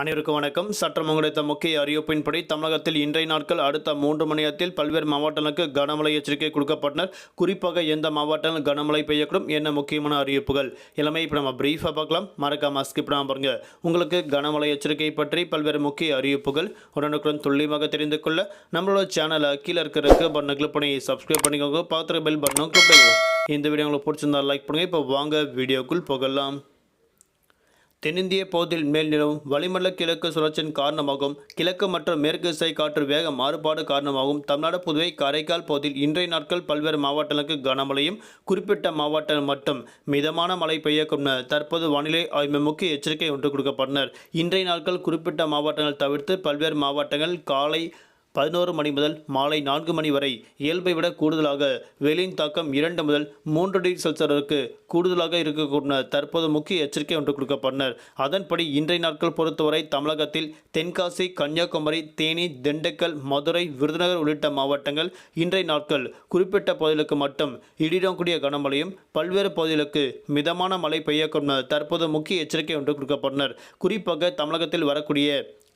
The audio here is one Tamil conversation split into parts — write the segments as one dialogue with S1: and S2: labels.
S1: அனைவருக்கும் வணக்கம். சற்றம் கிடைத்த முக்கிய அறிவிப்பின்படி தமிழகத்தில் இன்றைய நாட்கள் அடுத்த மூன்று மணி நேரத்தில் பல்வேறு மாவட்டங்களுக்கு கனமழை எச்சரிக்கை கொடுக்கப்பட்டனர். குறிப்பாக எந்த மாவட்டங்கள் கனமழை பெய்யக்கூடும் என்ன முக்கியமான அறிவிப்புகள் எல்லாமே இப்போ நம்ம பிரீஃபாக பார்க்கலாம். மறக்காம ஸ்கிப் பாருங்க. உங்களுக்கு கனமழை எச்சரிக்கை பற்றி பல்வேறு முக்கிய அறிவிப்புகள் உடனுக்குடன் துல்லியமாக தெரிந்து கொள்ள நம்மளோட சேனலை கீழே இருக்கிறதுக்கு பட்டனை கிளிக் பண்ணி சப்ஸ்கிரைப் பண்ணிக்கோங்க. பார்த்துற பெல் பட்டனும் கிளிக் பண்ணிக்கோங்க. இந்த வீடியோ உங்களுக்கு பிடிச்சிருந்தா லைக் பண்ணுங்கள் இப்போ வாங்க வீடியோக்குள் போகலாம். தென்னிந்திய பகுதியில் மேல் நிலவும் வளிமண்டல கிழக்கு சுழற்சியின் காரணமாகவும் கிழக்கு மற்றும் மேற்கு திசை காற்று வேக மாறுபாடு காரணமாகவும் தமிழ்நாடு புதுவை காரைக்கால் பகுதியில் இன்றைய நாட்கள் பல்வேறு மாவட்டங்களுக்கு கனமழையும் குறிப்பிட்ட மாவட்டங்கள் மட்டும் மிதமான மழை பெய்யக்கும் தற்போது வானிலை ஆய்வு முக்கிய எச்சரிக்கை ஒன்று கொடுக்கப்பட்டனர். இன்றைய நாட்கள் குறிப்பிட்ட மாவட்டங்கள் தவிர்த்து பல்வேறு மாவட்டங்கள் காலை பதினோரு மணி முதல் மாலை நான்கு மணி வரை இயல்பை விட கூடுதலாக வெயிலின் தாக்கம் இரண்டு முதல் மூன்று டிகிரி செல்சியருக்கு கூடுதலாக இருக்கக்கூடிய தற்போது முக்கிய எச்சரிக்கை ஒன்று கொடுக்கப்பட்டனர். அதன்படி இன்றைய நாட்கள் பொறுத்தவரை தமிழகத்தில் தென்காசி கன்னியாகுமரி தேனி திண்டுக்கல் மதுரை விருதுநகர் உள்ளிட்ட மாவட்டங்கள் இன்றைய நாட்கள் குறிப்பிட்ட பகுதிகளுக்கு மட்டும் இடியுடன் கூடிய கனமழையும் பல்வேறு பகுதிகளுக்கு மிதமான மழை பெய்யக்கும் தற்போது முக்கிய எச்சரிக்கை ஒன்று கொடுக்கப்பட்டனர். குறிப்பாக தமிழகத்தில் வரக்கூடிய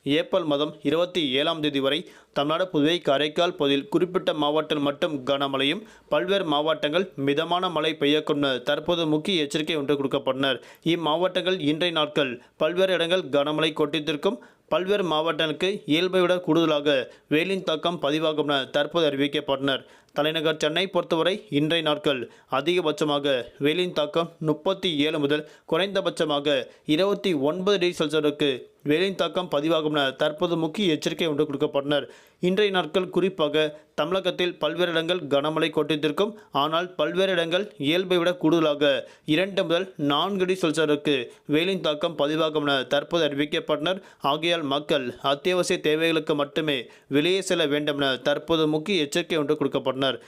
S1: ஏப்ரல் மாதம் இருபத்தி ஏழாம் தேதி வரை தமிழ்நாடு புதுவை காரைக்கால் பகுதியில் குறிப்பிட்ட மாவட்டம் மட்டும் கனமழையும் பல்வேறு மாவட்டங்கள் மிதமான மழை பெய்யக்கூடும் தற்போது முக்கிய எச்சரிக்கை ஒன்று கொடுக்கப்பட்டனர். இம்மாவட்டங்கள் இன்றைய நாட்கள் பல்வேறு இடங்கள் கனமழை கொட்டித்திருக்கும். பல்வேறு மாவட்டங்களுக்கு இயல்பை விட கூடுதலாக வெயிலின் தாக்கம் பதிவாகும் என தற்போது அறிவிக்கப்பட்டனர். தலைநகர் சென்னை பொறுத்தவரை இன்றைய நாட்கள் அதிகபட்சமாக வெயிலின் தாக்கம் முப்பத்தி ஏழு முதல் குறைந்தபட்சமாக இருபத்தி ஒன்பது டிகிரி செல்சியருக்கு வேலையின் தாக்கம் பதிவாகும் என தற்போது முக்கிய எச்சரிக்கை ஒன்று கொடுக்கப்பட்டனர். இன்றைய நாட்கள் குறிப்பாக தமிழகத்தில் பல்வேறு இடங்கள் கனமழை கொட்டித்திருக்கும் ஆனால் பல்வேறு இடங்கள் இயல்பை விட கூடுதலாக இரண்டு முதல் நான்கு அடி செல்சியருக்கு வெயிலின் தாக்கம் பதிவாகும் என தற்போது அறிவிக்கப்பட்டனர். ஆகையால் மக்கள் அத்தியாவசிய தேவைகளுக்கு மட்டுமே வெளியே செல்ல வேண்டும் என தற்போது முக்கிய எச்சரிக்கை ஒன்று கொடுக்கப்பட்டனர்.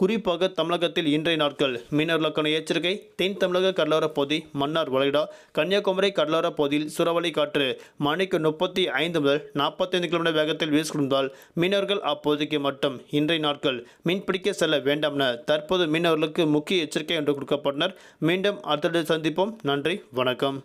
S1: குறிப்பாக தமிழகத்தில் இன்றைய நாட்கள் மீனவர்களுக்கான எச்சரிக்கை தென் தமிழக கடலோரப் பகுதி மன்னார் வளைடா கன்னியாகுமரி கடலோரப் பகுதியில் சுறவழி காற்று மணிக்கு முப்பத்தி ஐந்து முதல் நாற்பத்தைந்து கிலோமீட்டர் வேகத்தில் வீசிக்கொண்டால் மீனவர்கள் அப்போதைக்கு மட்டும் இன்றைய நாட்கள் மீன்பிடிக்க செல்ல வேண்டாம் என தற்போது மீனவர்களுக்கு முக்கிய எச்சரிக்கை என்று கொடுக்கப்பட்டனர். மீண்டும் அடுத்தடுத்து சந்திப்போம். நன்றி வணக்கம்.